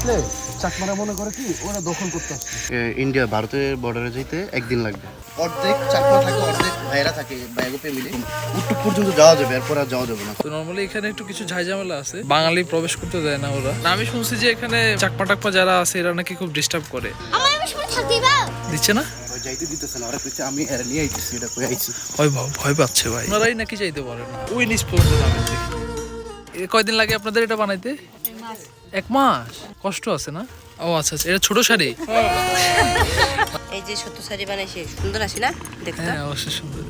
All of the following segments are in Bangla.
আসলে চাকমারা মনে করে কি ওরা দখল করতে আসছে ইন্ডিয়া ভারতের বর্ডারে যেতে একদিন লাগবে। অর্ধেক চাকমা থাকে অর্ধেক ভাইরা থাকে ফ্যামিলি উত্তর পর্যন্ত যাওয়া যাবে এরপর আর যাওয়া যাবে না। তো নর্মালি এখানে একটু কিছু ঝাইঝামেলা আছে। বাঙালি প্রবেশ করতে দেয় না ওরা। না আমি শুনছি যে এখানে চাকমা টাকপা যারা আছে এরা নাকি খুব ডিস্টার্ব করে। দিচ্ছে না? যাইতে দিতেছে না ওরা কইছে আমি এরা নিয়ে আইতেছি এটা কই আইছি? ভয় পাচ্ছে ভাই। ওনারাই নাকি যাইতে পারে না। ওই নিচ পর্যন্ত কয়দিন লাগে আপনাদের এটা বানাইতে? এক মাস। কষ্ট আছে না? ও আচ্ছা আচ্ছা। এটা ছোট শাড়ি? এই যে সত্য শাড়ি বানাইছে সুন্দর আছে না দেখতে? হ্যাঁ অবশ্যই সুন্দর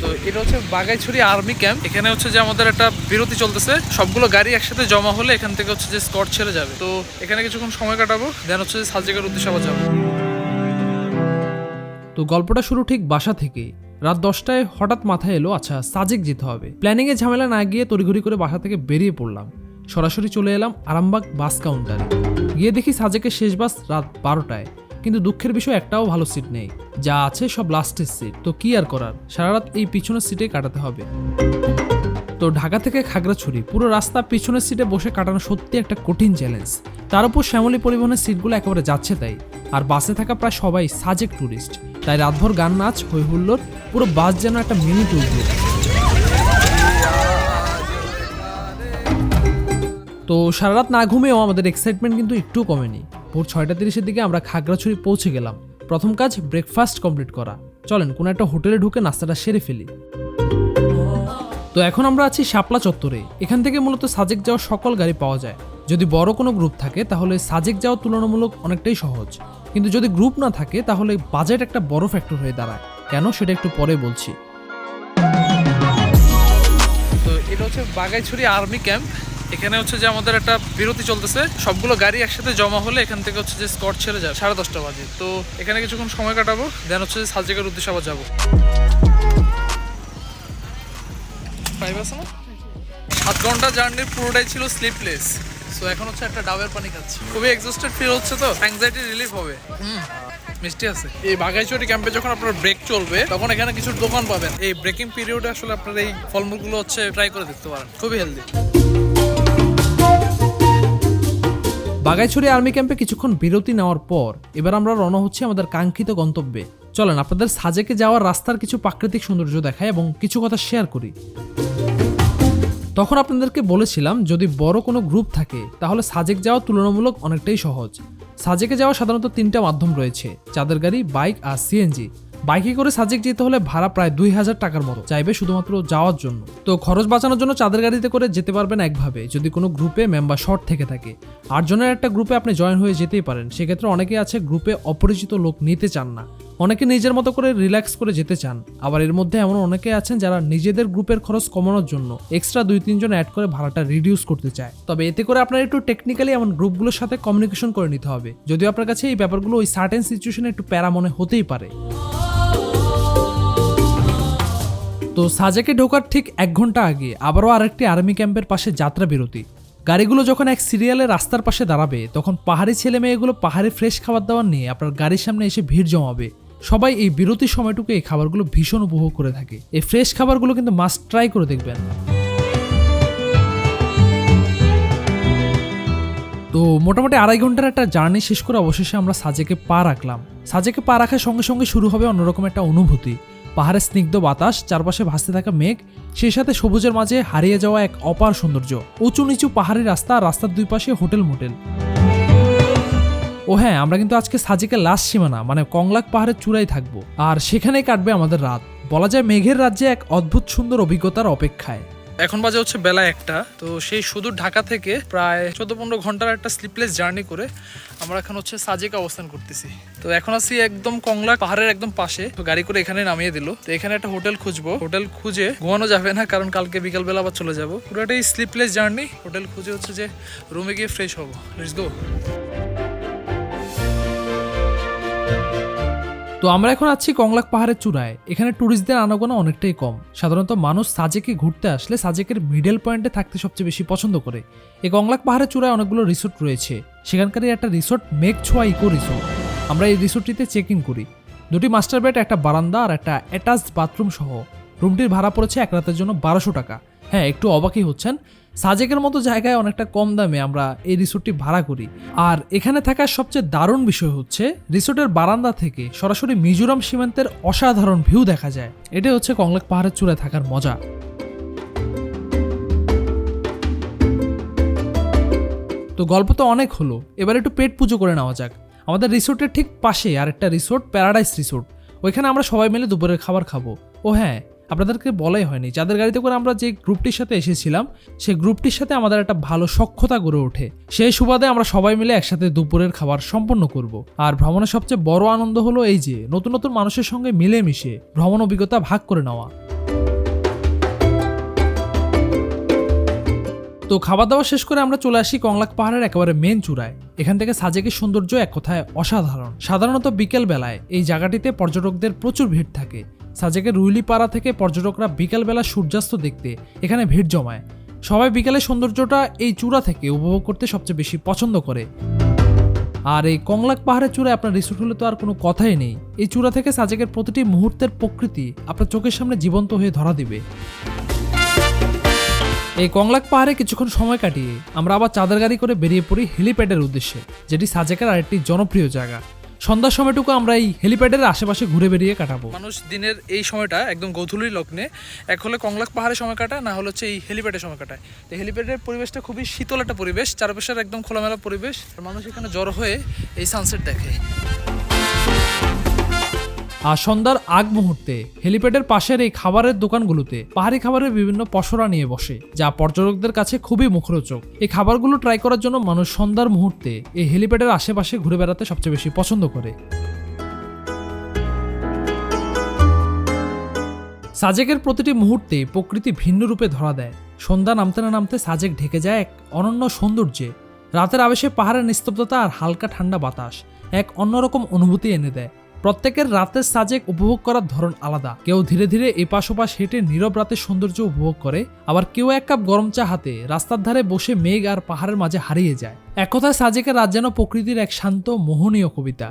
তো এটা হচ্ছে বাগাইছড়ি আর্মি ক্যাম্প। এখানে হচ্ছে যে আমাদের একটা বিরতি চলতেছে। সবগুলো গাড়ি একসাথে জমা হলে এখান থেকে হচ্ছে যে স্কট ছেড়ে যাবে। তো এখানে কিছুক্ষণ সময় কাটাবো দেন হচ্ছে যে সাজেকের উদ্দেশ্যে আবার যাব। তো গল্পটা শুরু ঠিক বাসা থেকে। রাত দশটায় হঠাৎ মাথায় এলো আচ্ছা সাজেক যেতে হবে। প্ল্যানিংয়ে ঝামেলা না গিয়ে তড়িঘড়ি করে বাসা থেকে বেরিয়ে পড়লাম। সরাসরি চলে এলাম আরামবাগ বাস কাউন্টারে। গিয়ে দেখি সাজেকের শেষ বাস রাত বারোটায়। কিন্তু দুঃখের বিষয় একটাও ভালো সিট নেই। যা আছে সব লাস্টের সিট। তো কি আর করার? সারা রাত এই পিছনের সিটে কাটাতে হবে। তো ঢাকা থেকে খাগড়াছড়ি পুরো রাস্তা পিছনের সিটে বসে কাটানো সত্যি একটা কঠিন চ্যালেঞ্জ তার উপর শ্যামলী পরিবহনের সিটগুলো একেবারে যাচ্ছে তাই। আর বাসে থাকা প্রায় সবাই সাজেক ট্যুরিস্ট তাই রাতভর গান, নাচ হই হুল্লোর পুরো বাস যেন একটা মিনি ট্যুর তো সারা রাত না ঘুমিয়েও আমাদের এক্সাইটমেন্ট কিন্তু একটু কমেনি। ভোর ছয়টা তিরিশের দিকে আমরা খাগড়াছড়ি পৌঁছে গেলাম। প্রথম কাজ ব্রেকফাস্ট কমপ্লিট করা। চলেন, কোনো একটা হোটেলে ঢুকে নাস্তাটা সেরে ফেলি। তো এখন আমরা আছি শাপলা চত্বরে। এখান থেকে মূলত সাজেক যাওয়ার সকল গাড়ি পাওয়া যায়। যদি বড় কোনো গ্রুপ থাকে, তাহলে সাজেক যাওয়া তুলনামূলক অনেকটাই সহজ। কিন্তু যদি গ্রুপ না থাকে, তাহলে বাজেট একটা বড় ফ্যাক্টর হয়ে দাঁড়ায়। কেন? সেটা একটু পরে বলছি। তো এটা হচ্ছে বাগাইছড়ি আর্মি ক্যাম্প। এখানে হচ্ছে যে আমাদের একটা বিরতি চলতেছে। সবগুলো গাড়ি একসাথে জমা হলে এখান থেকে হচ্ছে যে স্কট ছেড়ে যাবে সাড়ে দশটা বাজে। তো এখানে কিছুক্ষণ সময় কাটাবো দেন হচ্ছে সাজেকের উদ্দেশ্যে আবার যাব। ফাইভ আছে না? সাত ঘণ্টা জার্নির পুরোটাই ছিল স্লিপলেস সো এখন হচ্ছে একটা ডাবের পানি খাচ্ছি। খুবই এক্সস্টেড ফিল হচ্ছে তো? অ্যাংজাইটি রিলিফ হবে। হুম। মিষ্টি আছে। এই বাগাইচুরি ক্যাম্পে যখন আপনার ব্রেক চলবে, তখন এখানে কিছু দোকান পাবেন। এই ব্রেকিং পিরিয়ডে আসলে আপনার এই ফলমূলগুলো হচ্ছে ট্রাই করে দেখতে পারেন। খুবই হেলদি বাগাইছড়ি আর্মি ক্যাম্পে কিছুক্ষণ বিরতি নেওয়ার পর এবার আমরা রওনা হচ্ছি আমাদের কাঙ্ক্ষিত গন্তব্যে। চলেন, আপনাদের সাজেকে যাওয়ার রাস্তার কিছু প্রাকৃতিক সৌন্দর্য দেখায় এবং কিছু কথা শেয়ার করি। তখন আপনাদেরকে বলেছিলাম, যদি বড় কোনো গ্রুপ থাকে, তাহলে সাজেক যাওয়া তুলনামূলক অনেকটাই সহজ। সাজেকে যাওয়া সাধারণত তিনটা মাধ্যম রয়েছে, চাঁদের গাড়ি বাইক আর সিএনজি বাইকে করে সাজেক যেতে হলে ভাড়া প্রায় দুই হাজার টাকার মতো চাইবে শুধুমাত্র যাওয়ার জন্য। তো খরচ বাঁচানোর জন্য চাঁদের গাড়িতে করে যেতে পারবেন একভাবে, যদি কোনো গ্রুপে মেম্বার শর্ট থেকে থাকে। আটজনের একটা গ্রুপে আপনি জয়েন হয়ে যেতেই পারেন, সেক্ষেত্রে অনেকে আছে গ্রুপে অপরিচিত লোক নিতে চান না। অনেকে নিজের মতো করে রিল্যাক্স করে যেতে চান, আবার এর মধ্যে এমন অনেকে আছেন যারা নিজেদের গ্রুপের খরচ কমানোর জন্য এক্সট্রা দুই তিনজন অ্যাড করে ভাড়াটা রিডিউস করতে চায়। তবে এতে করে আপনার একটু টেকনিক্যালি এমন গ্রুপগুলোর সাথে কমিউনিকেশন করে নিতে হবে, যদিও আপনার কাছে এই ব্যাপারগুলো ওই সার্টেন সিচুয়েশনে একটু প্যারা মনে হতেই পারে। তো সাজেকে ঢোকার ঠিক এক ঘণ্টা আগে আবারও আরেকটি আর্মি ক্যাম্পের পাশে যাত্রা বিরতি। গাড়িগুলো যখন এক সিরিয়ালে রাস্তার পাশে দাঁড়াবে, তখন পাহাড়ি ছেলে মেয়েগুলো পাহাড়ে ফ্রেশ খাবার দাবার নিয়ে আপনার গাড়ির সামনে এসে ভিড় জমাবে। সবাই এই বিরতির সময়টুকু এই খাবারগুলো ভীষণ উপভোগ করে থাকে। এই ফ্রেশ খাবারগুলো কিন্তু মাস্ট ট্রাই করে দেখবেন। তো মোটামুটি আড়াই ঘণ্টার একটা জার্নি শেষ করে অবশেষে আমরা সাজেকে পা রাখলাম। সাজেকে পা রাখার সঙ্গে সঙ্গে শুরু হবে অন্যরকম একটা অনুভূতি। পাহাড়ের স্নিগ্ধ বাতাস, চারপাশে ভাসতে থাকা মেঘ, সেই সাথে সবুজের মাঝে হারিয়ে যাওয়া এক অপার সৌন্দর্য। উঁচু নিচু পাহাড়ি রাস্তা, রাস্তার দুই পাশে হোটেল মোটেল। ও হ্যাঁ আমরা কিন্তু আজকে সাজিকের লাস্ট সীমানা মানে কংলাক পাহাড়ের চূড়ায় থাকব। আর সেখানেই কাটবে আমাদের রাত। বলা যায় মেঘের রাজ্যে এক অদ্ভুত সুন্দর অভিজ্ঞতার অপেক্ষায়। এখন বাজে হচ্ছে বেলা একটা, তো সেই সুদূর ঢাকা থেকে প্রায় চোদ্দ পনেরো ঘণ্টার একটা স্লিপলেস জার্নি করে আমরা এখন হচ্ছে সাজেকে অবস্থান করতেছি। তো এখন আছি একদম কংলা পাহাড়ের একদম পাশে, তো গাড়ি করে এখানে নামিয়ে দিল। তো এখানে একটা হোটেল খুঁজবো। হোটেল খুঁজে ঘুমানো যাবে না, কারণ কালকে বিকালবেলা আবার চলে যাব। পুরোটাই স্লিপলেস জার্নি হোটেল খুঁজে হচ্ছে যে রুমে গিয়ে ফ্রেশ হব। লেটস গো তো আমরা এখন আছি কংলাক পাহাড়ের চূড়ায়। এখানে ট্যুরিস্টদের আনাগোনা অনেকটাই কম। সাধারণত মানুষ সাজেকে ঘুরতে আসলে সাজেকের মিডল পয়েন্টে থাকতে সবচেয়ে বেশি পছন্দ করে। এই কংলাক পাহাড়ের চূড়ায় অনেকগুলো রিসোর্ট রয়েছে। সেখানকারই একটা রিসোর্ট মেঘ ছোঁয়া ইকো রিসোর্ট আমরা এই রিসোর্টটিতে চেক ইন করি। দুটি মাস্টার বেড একটা বারান্দা আর একটা অ্যাটাচড বাথরুম সহ। রুমটির ভাড়া পড়েছে এক রাতের জন্য বারোশো টাকা। হ্যাঁ একটু অবাকই হচ্ছেন। সাজেকের মতো জায়গায় অনেকটা কম দামে আমরা এই রিসোর্টটি ভাড়া করি। আর এখানে থাকার সবচেয়ে দারুণ বিষয় হচ্ছে, রিসোর্টের বারান্দা থেকে সরাসরি মিজোরাম সীমান্তের অসাধারণ ভিউ দেখা যায়। এটাই হচ্ছে কংলাক পাহাড়ের চূড়ায় থাকার মজা। তো গল্প তো অনেক হলো, এবার একটু পেট পুজো করে নেওয়া যাক। আমাদের রিসোর্টের ঠিক পাশে আরেকটা রিসোর্ট, প্যারাডাইস রিসোর্ট। ওইখানে আমরা সবাই মিলে দুপুরের খাবার খাব। ও হ্যাঁ আপনাদেরকে বলাই হয়নি। যাদের গাড়িতে করে আমরা যে গ্রুপটির সাথে এসেছিলাম, সেই গ্রুপটির সাথে আমাদের একটা ভালো সক্ষতা গড়ে ওঠে। সেই সুবাদে আমরা সবাই মিলে একসাথে দুপুরের খাবার সম্পন্ন করব। আর ভ্রমণের সবচেয়ে বড় আনন্দ হলো এই যে, নতুন নতুন মানুষের সঙ্গে মিলেমিশে ভ্রমণ অভিজ্ঞতা ভাগ করে নেওয়া। তো খাওয়া দাওয়া শেষ করে আমরা চলে আসি কংলাক পাহাড়ের একেবারে মেন চূড়ায়। এখান থেকে সাজেকের সৌন্দর্য এক কথায় অসাধারণ। সাধারণত বিকেল বেলায় এই জায়গাটিতে পর্যটকদের প্রচুর ভিড় থাকে। সাজেকের রুইলিপাড়া থেকে পর্যটকরা বিকালবেলা সূর্যাস্ত দেখতে এখানে ভিড় জমায়। সবাই বিকালের সৌন্দর্যটা এই চূড়া থেকে উপভোগ করতে সবচেয়ে বেশি পছন্দ করে। আর এই কংলাক পাহাড়ের চূড়ায় আপনার রিসোর্ট হলে তো আর কোনো কথাই নেই। এই চূড়া থেকে সাজেকের প্রতিটি মুহূর্তের প্রকৃতি আপনার চোখের সামনে জীবন্ত হয়ে ধরা দিবে। এই কংলাক পাহাড়ে কিছুক্ষণ সময় কাটিয়ে আমরা আবার চাঁদের গাড়ি করে বেরিয়ে পড়ি হেলিপ্যাডের উদ্দেশ্যে, যেটি সাজেকের আরেকটি জনপ্রিয় জায়গা। সন্ধ্যার সময়টুকু আমরা এই হেলিপ্যাডের আশেপাশে ঘুরে বেরিয়ে কাটাবো। মানুষ দিনের এই সময়টা একদম গধূলির লগ্নে, এক হলে কংলাক পাহাড়ে সময় কাটায়, না হলে হচ্ছে এই হেলিপ্যাডের সময় কাটায়। তো হেলিপ্যাডের পরিবেশটা খুবই শীতল একটা পরিবেশ, চারপাশের একদম খোলামেলা পরিবেশ মানুষ এখানে জড়ো হয়ে এই সানসেট দেখে। আর সন্ধ্যার আগ মুহূর্তে হেলিপ্যাডের পাশের এই খাবারের দোকানগুলোতে পাহাড়ি খাবারের বিভিন্ন পসরা নিয়ে বসে, যা পর্যটকদের কাছে খুবই মুখরোচক। এই খাবারগুলো ট্রাই করার জন্য মানুষ সন্ধ্যার মুহূর্তে এই হেলিপ্যাডের আশেপাশে ঘুরে বেড়াতে সবচেয়ে বেশি পছন্দ করে। সাজেকের প্রতিটি মুহূর্তে প্রকৃতি ভিন্ন রূপে ধরা দেয়। সন্ধ্যা নামতে না নামতে সাজেক ঢেকে যায় এক অনন্য সৌন্দর্যে। রাতের আবেশে পাহাড়ের নিস্তব্ধতা আর হালকা ঠান্ডা বাতাস এক অন্যরকম অনুভূতি এনে দেয়। প্রত্যেকের রাতের সাজেক উপভোগ করার ধরন আলাদা। কেউ ধীরে ধীরে এপাশ ওপাশ হেঁটে নীরব রাতের সৌন্দর্য উপভোগ করে, আবার কেউ এক কাপ গরম চা হাতে রাস্তার ধারে বসে মেঘ আর পাহাড়ের মাঝে হারিয়ে যায়। এক কথায় সাজেকের রাত যেন প্রকৃতির এক শান্ত, মোহনীয় কবিতা।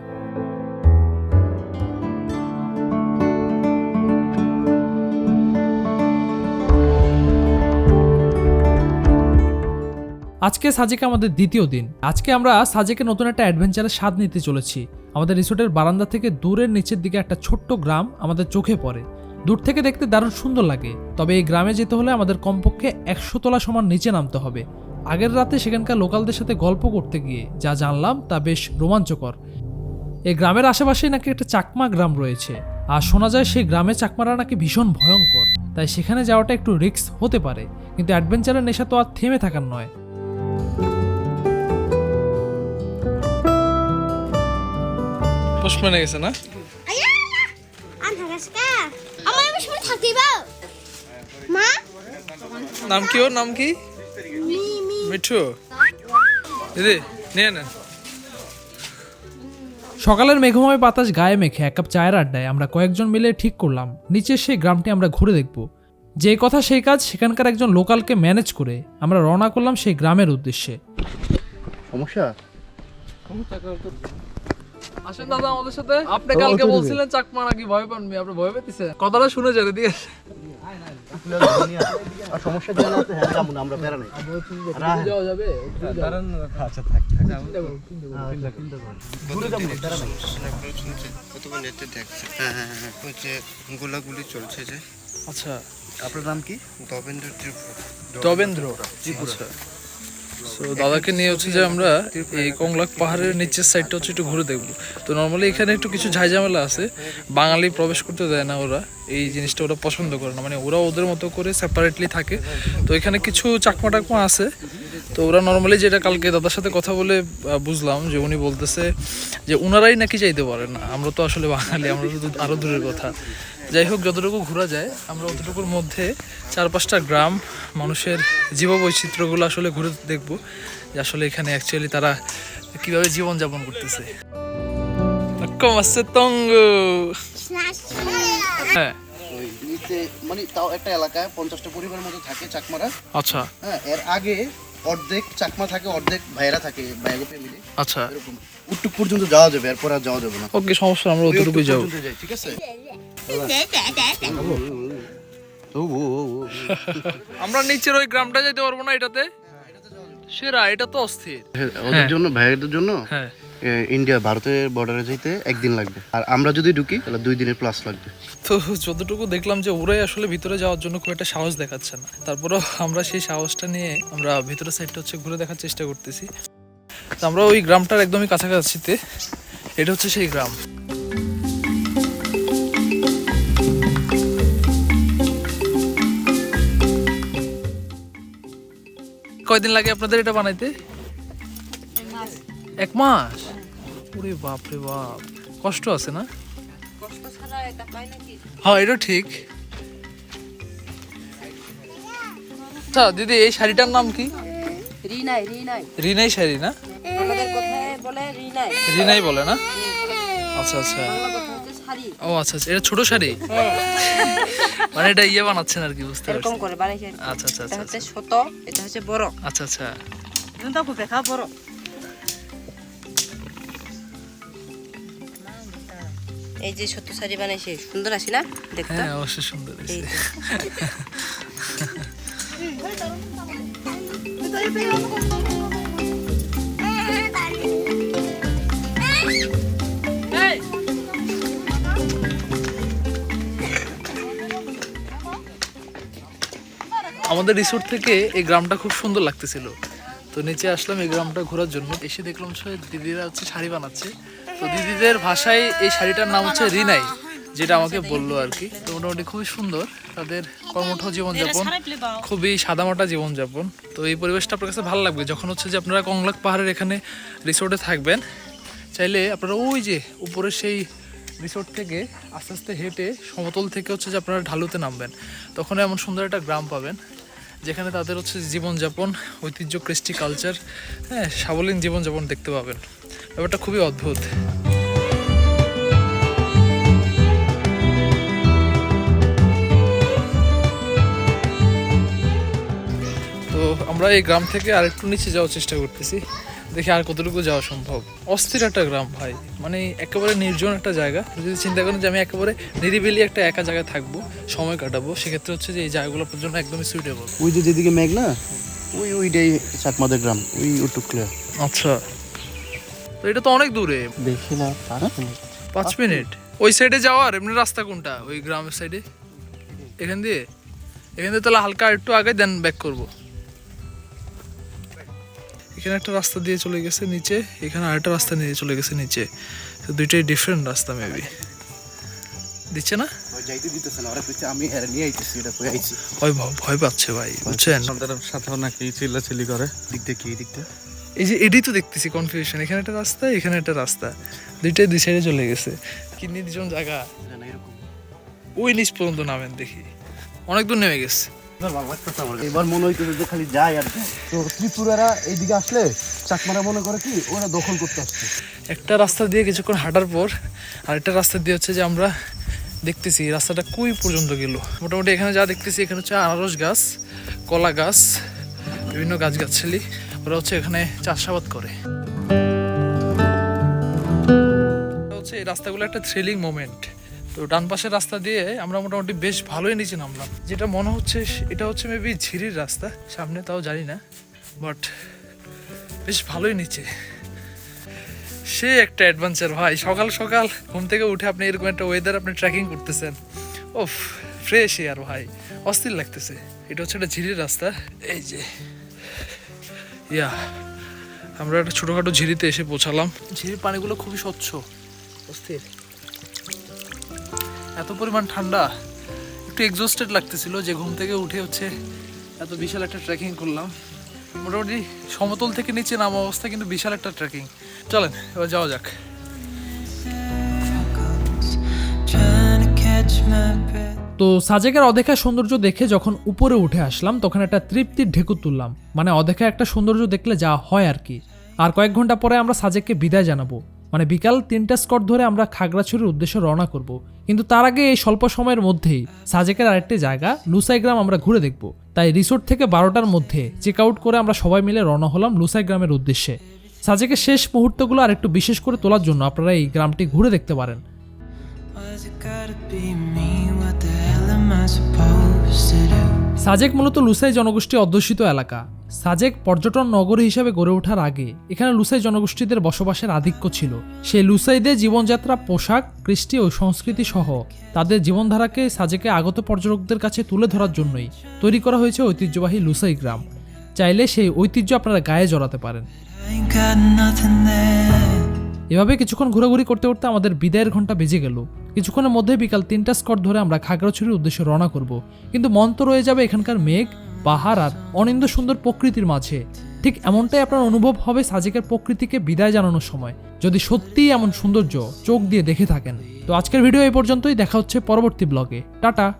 আজকে সাজেকে আমাদের দ্বিতীয় দিন। আজকে আমরা সাজেকে নতুন একটা অ্যাডভেঞ্চারের স্বাদ নিতে চলেছি। আমাদের রিসোর্টের বারান্দা থেকে দূরের নিচের দিকে একটা ছোট্ট গ্রাম আমাদের চোখে পড়ে। দূর থেকে দেখতে দারুণ সুন্দর লাগে। তবে এই গ্রামে যেতে হলে আমাদের কমপক্ষে একশো তলা সমান নিচে নামতে হবে। আগের রাতে সেখানকার লোকালদের সাথে গল্প করতে গিয়ে যা জানলাম তা বেশ রোমাঞ্চকর। এই গ্রামের আশেপাশে নাকি একটা চাকমা গ্রাম রয়েছে। আর শোনা যায় সেই গ্রামে চাকমারা নাকি ভীষণ ভয়ঙ্কর। তাই সেখানে যাওয়াটা একটু রিস্ক হতে পারে। কিন্তু অ্যাডভেঞ্চারের নেশা তো আর থেমে থাকার নয়। নাম কি ওর? নাম কি? মিঠু। দিদি নিয়ে নেন সকালের মেঘময় বাতাস গায়ে মেখে এক কাপ চায়ের আড্ডায় আমরা কয়েকজন মিলে ঠিক করলাম। নিচে সেই গ্রামটি আমরা ঘুরে দেখব। যে কথা সেই কাজ সেখানকার একজন লোকালকে ম্যানেজ করে আমরা রওনা করলাম সেই গ্রামের উদ্দেশ্যে। সমস্যা? আসেন দাদা আমাদের সাথে। আপনি কালকে বলছিলেন চাকমা নাকি ভয় পাননি আপনি ভয় পেতেছেন? কথাটা শুনে যাবে আছে আর সমস্যা আছে হ্যাঁ যাব না আমরা বেড়া নেই। যাওয়া যাবে কতক্ষণ যেতে দেখছে? হ্যাঁ হ্যাঁ হ্যাঁ গোলাগুলি চলছে যে। আচ্ছা আপনার নাম কি? দবেন্দ্র ত্রিপুরা। দবেন্দ্র আচ্ছা। তো দাদাকে নিয়ে হচ্ছে যে আমরা এই কংলাক পাহাড়ের নিচের সাইডটা হচ্ছে একটু ঘুরে দেখব। তো নর্মালি এখানে একটু কিছু ঝাইঝামেলা আছে। বাঙালি প্রবেশ করতে দেয় না ওরা। এই জিনিসটা ওরা পছন্দ করে না। মানে ওরা ওদের মতো করে সেপারেটলি থাকে। তো এখানে কিছু চাকমা টাকমা আছে। তো ওরা নর্মালি যেটা কালকে দাদার সাথে কথা বলে বুঝলাম যে উনি বলতেছে যে ওনারাই নাকি চাইতে পারে না। আমরা তো আসলে বাঙালি আমরা তো আরও দূরের কথা। যাই হোক যতটুকু ঘোরা যায় আমরা অতটুকুর মধ্যে চার পাঁচটা গ্রাম মানুষের জীববৈচিত্র্যগুলো আসলে ঘুরে দেখব যে আসলে এখানে অ্যাকচুয়ালি তারা কীভাবে জীবনযাপন করতেছে। হ্যাঁ। মানে তাও একটা এলাকায় পঞ্চাশটা পরিবারের মতো থাকে চাকমারা। আচ্ছা। হ্যাঁ এর আগে অর্ধেক চাকমা থাকে অর্ধেক ভাইয়েরা থাকে ভাইগো ফ্যামিলি আচ্ছা। এরকম। উটুক পর্যন্ত যাওয়া যাবে এরপর আর যাওয়া যাবে না। ওকে সমস্যা আমরা অতটুকুই যাব। ঠিক আছে? আমরা নিচের ওই গ্রামটা যেতে পারব না এটাতে? সেরা এটা তো অস্থির। হ্যাঁ, ওদের জন্য ভাইয়েদের জন্য হ্যাঁ। ইন্ডিয়া ভারতের বর্ডারে যেতে একদিন লাগবে। আর আমরা যদি ঢুকি তাহলে দুই দিনের প্লাস লাগবে। তো যতটুকু দেখলাম যে ওরাই আসলে ভিতরে যাওয়ার জন্য খুব একটা সাহস দেখাচ্ছে না। তারপরেও আমরা সেই সাহসটা নিয়ে আমরা ভিতরে সাইডটা হচ্ছে ঘুরে দেখার চেষ্টা করতেছি। তো আমরা ওই গ্রামটার একদমই কাছাকাছিতে এটা হচ্ছে সেই গ্রাম। কয়দিন লাগে আপনাদের এটা বানাইতে? এক মাস? ওরে বাপ রে বাপ। কষ্ট আছে না? হ্যাঁ এটা ঠিক। আচ্ছা দিদি এই শাড়িটার নাম কি? Rinnai Rinnai. রিনাই শাড়ি না? রিনাই বলে না? আচ্ছা আচ্ছা বাংলা কথা হচ্ছে শাড়ি ও আচ্ছা আচ্ছা। এটা ছোট শাড়ি? মানে এটা ইয়ে বানাচ্ছেন আর কি বুঝতে এরকম করে বানাইছে আর আচ্ছা আচ্ছা এটা আচ্ছা হচ্ছে ছোট এটা হচ্ছে বড়। আচ্ছা আচ্ছা। কিন্তু খুব দেখা বড়। এই যে ছোট শাড়ি বানাইছে সুন্দর আছে না দেখতে? হ্যাঁ অবশ্যই সুন্দর এই আমাদের রিসোর্ট থেকে এই গ্রামটা খুব সুন্দর লাগতেছিল। তো নিচে আসলাম এই গ্রামটা ঘোরার জন্য। এসে দেখলাম সে দিদিরা হচ্ছে শাড়ি বানাচ্ছে। তো দিদিদের ভাষায় এই শাড়িটার নাম হচ্ছে রিনাই, যেটা আমাকে বলল আর কি। তো মোটামুটি খুবই সুন্দর। তাদের কর্মঠ জীবনযাপন, খুবই সাদামাটা জীবনযাপন। তো এই পরিবেশটা আপনার কাছে ভালো লাগবে? যখন হচ্ছে যে আপনারা কংলাক পাহাড়ের এখানে রিসোর্টে থাকবেন, চাইলে আপনারা ওই যে উপরে সেই রিসোর্ট থেকে আস্তে আস্তে হেঁটে সমতল থেকে হচ্ছে যে আপনারা ঢালুতে নামবেন। তখন এমন সুন্দর একটা গ্রাম পাবেন। যেখানে তাদের হচ্ছে জীবনযাপন, ঐতিহ্য, কৃষ্টি কালচার হ্যাঁ সাবলীন জীবনযাপন দেখতে পাবেন। ব্যাপারটা খুবই অদ্ভুত। তো আমরা এই গ্রাম থেকে আরেকটু নিচে যাওয়ার চেষ্টা করতেছি। দেখি আর কতটুকু যাওয়া সম্ভব। অস্থির একটা গ্রাম ভাই। মানে একেবারে নির্জন একটা জায়গা। যদি চিন্তা করেন যে আমি একেবারে নিরিবিলি একটা একা জায়গায় থাকব সময় কাটাবো সেক্ষেত্রে হচ্ছে যে এই জায়গাগুলোর জন্য একদমই সুইটেবল ওই যে যেদিকে মেঘ না ওই ওইটাই চাকমাদের গ্রাম ওই উটুকলে আচ্ছা। তো এটা তো অনেক দূরে। বেশি না পাঁচ মিনিট। পাঁচ মিনিট। ওই সাইডে যাওয়ার এমনি রাস্তা কোনটা? ওই গ্রামের সাইডে এখান দিয়ে? এখান দিয়ে তাহলে হালকা একটু আগে দেন ব্যাক করব। এখানে একটা রাস্তা দিয়ে চলে গেছে নিচে এখানে আরেকটা রাস্তা নিয়ে চলে গেছে নিচে। তো দুইটাই ডিফারেন্ট রাস্তা মেবি দিচ্ছে না? যাইতে দিতেছে না ওরা কইছে আমি এর নিয়ে আইতেছি এটা কই আইছি। ভয় পাচ্ছে ভাই বুঝছেন? আমাদের সাথে নাকি চিল্লাচিল্লি করে। দিক দিয়ে কি এই এই যে এটাই তো দেখতেছি কনফিউশন এখানে একটা রাস্তা এখানে একটা রাস্তা। দুইটাই দুই সাইডে চলে গেছে। কি নির্জন জায়গা। জানা ওই নিচ পর্যন্ত নামেন দেখি। অনেক দূর নেমে গেছে। এবার মনে হইতেছে যে খালি যায় আর। তো ত্রিপুরারা এইদিকে আসলে চাকমারা মনে করে কি ওরা দখল করতে আসছে। একটা রাস্তা দিয়ে কিছুক্ষণ হাঁটার পর আর একটা রাস্তা দিয়ে হচ্ছে যে আমরা দেখতেছি রাস্তাটা কুই পর্যন্ত গেল? মোটামুটি এখানে যা দেখতেছি এখানে হচ্ছে আনারস গাছ কলা গাছ বিভিন্ন গাছগাছালি ওরা হচ্ছে এখানে চাষাবাদ করে। হচ্ছে এই রাস্তাগুলো একটা থ্রিলিং মোমেন্ট তো ডান পাশের রাস্তা দিয়ে আমরা মোটামুটি বেশ ভালোই নিচে নামলাম। যেটা মনে হচ্ছে এটা হচ্ছে মেবি ঝিরির রাস্তা। সামনে তাও জানি না বাট বেশ ভালোই নিচে। সে একটা অ্যাডভেঞ্চার ভাই সকাল সকাল ঘুম থেকে উঠে আপনি এরকম একটা ওয়েদার আপনি ট্রেকিং করতেছেন। ওফ ফ্রেশ এয়ার ভাই অস্থির লাগতেছে। এটা হচ্ছে একটা ঝিরির রাস্তা। এই যে ইয়া আমরা একটা ছোটোখাটো ঝিরিতে এসে পৌঁছালাম। ঝিরির পানিগুলো খুবই স্বচ্ছ। অস্থির। এত পরিমাণ ঠান্ডা, একটু এক্সস্টেড লাগতেছিল, যে ঘুম থেকে উঠে হচ্ছে এত বিশাল একটা ট্রেকিং করলাম। মোটামুটি সমতল থেকে নিচে নামা অবস্থা, কিন্তু বিশাল একটা ট্রেকিং চলেন, এবার যাওয়া যাক। তো সাজেকের অদেখা সৌন্দর্য দেখে যখন উপরে উঠে আসলাম, তখন একটা তৃপ্তির ঢেকুর তুললাম। মানে অদেখা একটা সৌন্দর্য দেখলে যা হয় আর কি। আর কয়েক ঘণ্টা পরে আমরা সাজেককে বিদায় জানাব। মানে বিকাল তিনটা স্কট ধরে আমরা খাগড়াছড়ির উদ্দেশ্যে রওনা করব। কিন্তু তার আগে এই স্বল্প সময়ের মধ্যেই সাজেকের আরেকটি জায়গা লুসাই গ্রাম আমরা ঘুরে দেখব। তাই রিসোর্ট থেকে বারোটার মধ্যে চেক আউট করে আমরা সবাই মিলে রওনা হলাম লুসাই গ্রামের উদ্দেশ্যে। সাজেকের শেষ মুহূর্তগুলো আর একটু বিশেষ করে তোলার জন্য আপনারা এই গ্রামটি ঘুরে দেখতে পারেন? সাজেক মূলত লুসাই জনগোষ্ঠী অধ্যুষিত এলাকা। সাজেক পর্যটন নগরী হিসেবে গড়ে ওঠার আগে এখানে লুসাই জনগোষ্ঠীদের বসবাসের আধিক্য ছিল। সেই লুসাইদের জীবনযাত্রা, পোশাক, কৃষ্টি ও সংস্কৃতি সহ তাদের জীবনধারাকে সাজেকে আগত পর্যটকদের কাছে তুলে ধরার জন্যই তৈরি করা হয়েছে ঐতিহ্যবাহী লুসাই গ্রাম। চাইলে সেই ঐতিহ্য আপনারা গায়ে জড়াতে পারেন. এভাবে কিছুক্ষণ ঘোরাঘুরি করতে করতে আমাদের বিদায়ের ঘণ্টা বেজে গেল। কিছুক্ষণের মধ্যে বিকাল তিনটা স্কট ধরে আমরা খাগড়াছড়ির উদ্দেশ্যে রওনা করব। কিন্তু মন তো রয়ে যাবে এখানকার মেঘ পাহাড় আর অনিন্দ সুন্দর প্রকৃতির মাঝে। ঠিক এমনটাই আপনার অনুভব হবে সাজেকের প্রকৃতিকে বিদায় জানানোর সময়। যদি সত্যিই এমন সৌন্দর্য চোখ দিয়ে দেখে থাকেন। তো আজকের ভিডিও এই পর্যন্তই। দেখা হচ্ছে পরবর্তী ব্লগে। টাটা!